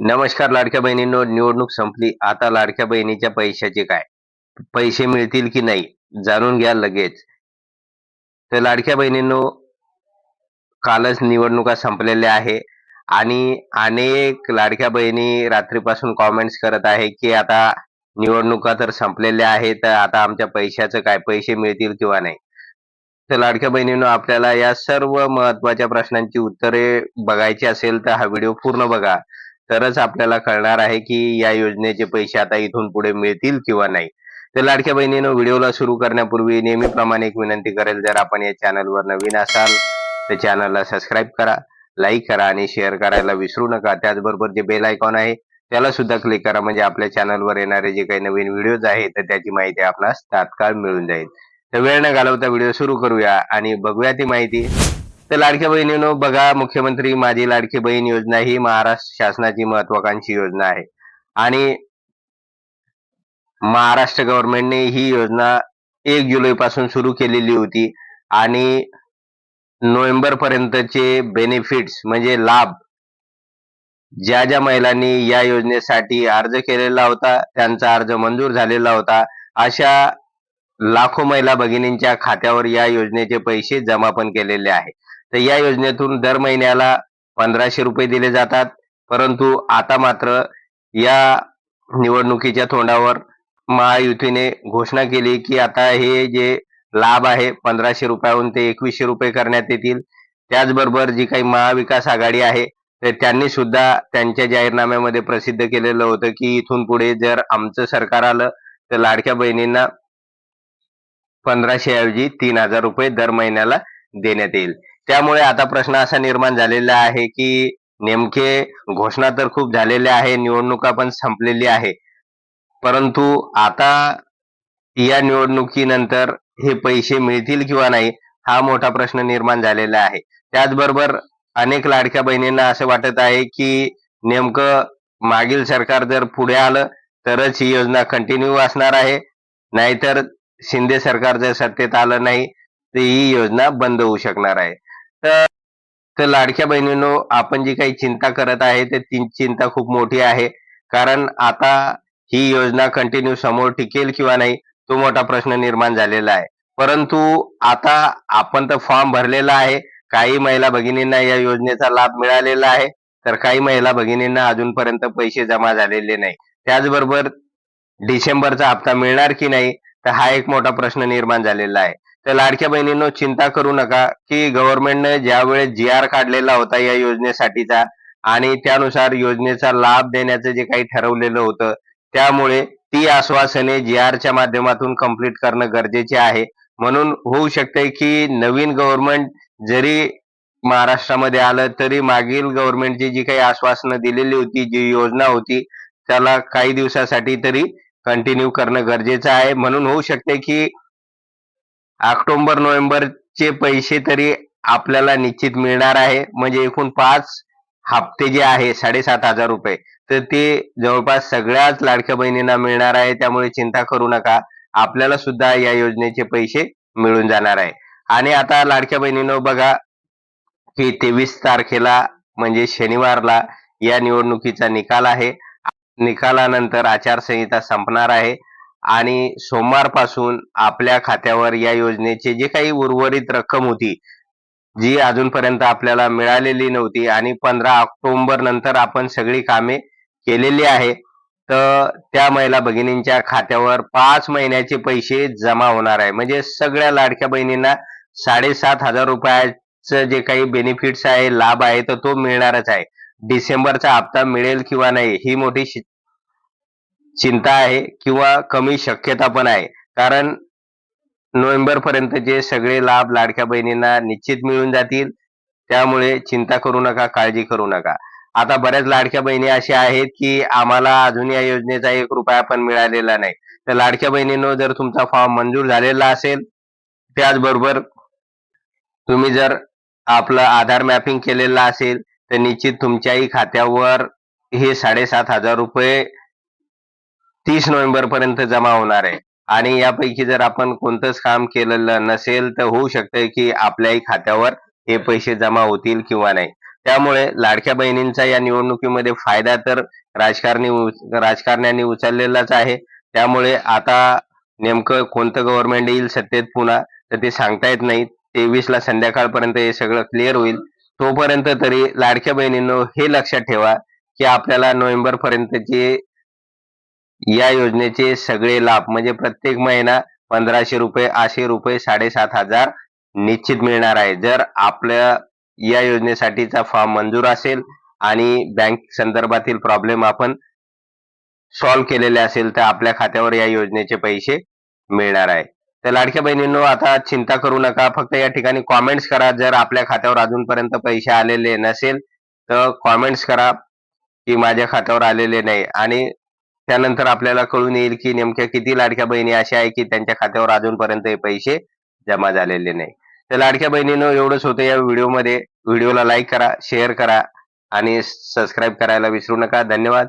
नमस्कार लाडक्या बहिणींनो निवडणूक संपली. आता लाडक्या बहिणीच्या पैशाचे काय? पैसे मिळतील की नाही? जाणून घ्या लगेच. तर लाडक्या बहिणींनो कालच निवडणुका संपलेल्या आहे आणि अनेक लाडक्या बहिणी रात्रीपासून कॉमेंट्स करत आहे की आता निवडणुका तर संपलेल्या आहेत तर आता आमच्या पैशाचं काय? पैसे मिळतील किंवा नाही? तर लाडक्या बहिणींनो आपल्याला या सर्व महत्त्वाच्या प्रश्नांची उत्तरे बघायची असेल तर हा व्हिडिओ पूर्ण बघा. तरच आपल्याला कळणार आहे की या योजनेचे पैसे आता इथून पुढे मिळतील किंवा नाही. तर लाडक्या बहिणीनं व्हिडिओला सुरू करण्यापूर्वी नेहमीप्रमाणे एक विनंती करेल जर आपण या चॅनलवर नवीन असाल तर चॅनलला सबस्क्राईब करा लाईक करा आणि शेअर करायला विसरू नका. त्याचबरोबर जे बेल आयकॉन आहे त्याला सुद्धा क्लिक करा. म्हणजे आपल्या चॅनलवर येणारे जे काही नवीन व्हिडिओज आहेत तर त्याची माहिती आपणास तात्काळ मिळून जाईल. तर वेळ न घालवता व्हिडिओ सुरू करूया आणि बघूया ती माहिती. तर लाडक्या बहिणीनो बघा मुख्यमंत्री माझी लाडकी बहीण योजना ही महाराष्ट्र शासनाची महत्वाकांक्षी योजना आहे. आणि महाराष्ट्र गव्हर्नमेंटने ही योजना एक जुलै पासून सुरू केलेली होती. आणि नोव्हेंबर पर्यंतचे बेनिफिट्स म्हणजे लाभ ज्या ज्या महिलांनी या योजनेसाठी अर्ज केलेला होता त्यांचा अर्ज मंजूर झालेला होता अशा लाखो महिला भगिनींच्या खात्यावर या योजनेचे पैसे जमा पण केलेले आहे. तर या योजनेतून दर महिन्याला पंधराशे रुपये दिले जातात. परंतु आता मात्र या निवडणुकीच्या तोंडावर महायुतीने घोषणा केली की आता हे जे लाभ आहे पंधराशे रुपयाहून ते एकवीसशे रुपये करण्यात येतील. त्याचबरोबर जी काही महाविकास आघाडी आहे तर त्यांनी सुद्धा त्यांच्या जाहीरनाम्यामध्ये प्रसिद्ध केलेलं होतं की इथून पुढे जर आमचं सरकार आलं तर लाडक्या बहिणींना पंधराशे ऐवजी तीन हजार रुपये दर महिन्याला देण्यात येईल. त्यामुळे आता प्रश्न असा निर्माण झालेला आहे की नेमके घोषणा तर खूप झालेल्या आहे निवडणुका पण संपलेली आहे परंतु आता या निवडणुकीनंतर हे पैसे मिळतील किंवा नाही हा मोठा प्रश्न निर्माण झालेला आहे. त्याचबरोबर अनेक लाडक्या बहिणींना असं वाटत आहे की नेमकं मागील सरकार जर पुढे आलं तरच ही योजना कंटिन्यू असणार आहे. नाहीतर शिंदे सरकार जर सत्तेत आलं नाही तर ही योजना बंद होऊ शकणार आहे. तर तर लाडक्या बहिणींनो आपण जी काही चिंता करत आहे ते ती चिंता खूप मोठी आहे. कारण आता ही योजना कंटिन्यू समोर टिकेल किंवा नाही तो मोठा प्रश्न निर्माण झालेला आहे. परंतु आता आपण तर फॉर्म भरलेला आहे. काही महिला भगिनींना या योजनेचा लाभ मिळालेला आहे. तर काही महिला भगिनींना अजूनपर्यंत पैसे जमा झालेले नाही. त्याचबरोबर डिसेंबरचा हप्ता मिळणार की नाही तर हा एक मोठा प्रश्न निर्माण झालेला आहे. तर लाडक्या बहिणींनो चिंता करू नका की गव्हर्नमेंटने ज्यावेळेस जी आर काढलेला होता या योजनेसाठीचा आणि त्यानुसार योजनेचा लाभ देण्याचं जे काही ठरवलेलं होतं त्यामुळे ती आश्वासने जी आरच्या माध्यमातून कंप्लीट करणं गरजेचे आहे. म्हणून होऊ शकते की नवीन गव्हर्नमेंट जरी महाराष्ट्रामध्ये आलं तरी मागील गव्हर्नमेंटची जी काही आश्वासनं दिलेली होती जी योजना होती त्याला काही दिवसासाठी तरी कंटिन्यू करणं गरजेचं आहे. म्हणून होऊ शकते की ऑक्टोबर नोव्हेंबरचे पैसे तरी आपल्याला निश्चित मिळणार आहे. म्हणजे एकूण पाच हप्ते जे आहे साडेसात हजार रुपये तर ते जवळपास सगळ्याच लाडक्या बहिणींना मिळणार आहे. त्यामुळे चिंता करू नका. आपल्याला सुद्धा या योजनेचे पैसे मिळून जाणार आहे. आणि आता लाडक्या बहिणीनं बघा की तेवीस तारखेला म्हणजे शनिवारला या निवडणुकीचा निकाल आहे. निकालानंतर आचारसंहिता संपणार आहे. आणि सोमवारपासून आपल्या खात्यावर या योजनेचे जे काही उर्वरित रक्कम होती जी अजूनपर्यंत आपल्याला मिळालेली नव्हती आणि पंधरा ऑक्टोबर नंतर आपण सगळी कामे केलेली आहे तर त्या महिला भगिनींच्या खात्यावर पाच महिन्याचे पैसे जमा होणार आहे. म्हणजे सगळ्या लाडक्या बहिणींना साडेसात हजार रुपयाचं जे काही बेनिफिट्स आहे लाभ आहे तर तो मिळणारच आहे. डिसेंबरचा हप्ता मिळेल किंवा नाही ही मोठी चिंता आहे किंवा कमी शक्यता पण आहे. कारण नोव्हेंबर पर्यंतचे सगळे लाभ लाडक्या बहिणींना निश्चित मिळून जातील त्यामुळे चिंता करू नका काळजी करू नका. आता बऱ्याच लाडक्या बहिणी अशा आहेत की आम्हाला अजून या योजनेचा एक रुपया पण मिळालेला नाही. तर लाडक्या बहिणींनो जर तुमचा फॉर्म मंजूर झालेला असेल त्याचबरोबर तुम्ही जर आपलं आधार मॅपिंग केलेलं असेल तर निश्चित तुमच्याही खात्यावर हे साडेसात हजार रुपये तीस नोव्हेंबर पर्यंत जमा होणार आहे. आणि यापैकी जर आपण कोणतंच काम केलेलं नसेल तर होऊ शकतं की आपल्याही खात्यावर हे पैसे जमा होतील किंवा नाही. त्यामुळे लाडक्या बहिणींचा या निवडणुकीमध्ये फायदा तर राजकारणी राजकारण्यांनी उचललेलाच आहे. त्यामुळे आता नेमकं कोणतं गव्हर्नमेंट येईल सत्तेत पुन्हा तर ते सांगता येत नाही. तेवीस ला संध्याकाळपर्यंत हे सगळं क्लिअर होईल. तोपर्यंत तरी लाडक्या बहिणींनो हे लक्षात ठेवा की आपल्याला नोव्हेंबर पर्यंतचे या योजनेचे सगळे लाभ म्हणजे प्रत्येक महिना पंधराशे रुपये आठशे रुपये साडेसात हजार निश्चित मिळणार आहे. जर आपल्या या योजनेसाठीचा फॉर्म मंजूर असेल आणि बँक संदर्भातील प्रॉब्लेम आपण सॉल्व्ह केलेले असेल तर आपल्या खात्यावर या योजनेचे पैसे मिळणार आहे. तर लाडक्या बहिणींनो आता चिंता करू नका. फक्त या ठिकाणी कॉमेंट्स करा. जर आपल्या खात्यावर अजूनपर्यंत पैसे आलेले नसेल तर कॉमेंट्स करा की माझ्या खात्यावर आलेले नाही. आणि त्यानंतर आपल्याला कळून येईल की नेमक्या किती लाडक्या बहिणी अशा आहे की त्यांच्या खात्यावर अजूनपर्यंत हे पैसे जमा झालेले नाही. तर लाडक्या बहिणीनं एवढंच होतं या व्हिडिओमध्ये. व्हिडिओला लाईक करा शेअर करा आणि सबस्क्राईब करायला विसरू नका. धन्यवाद.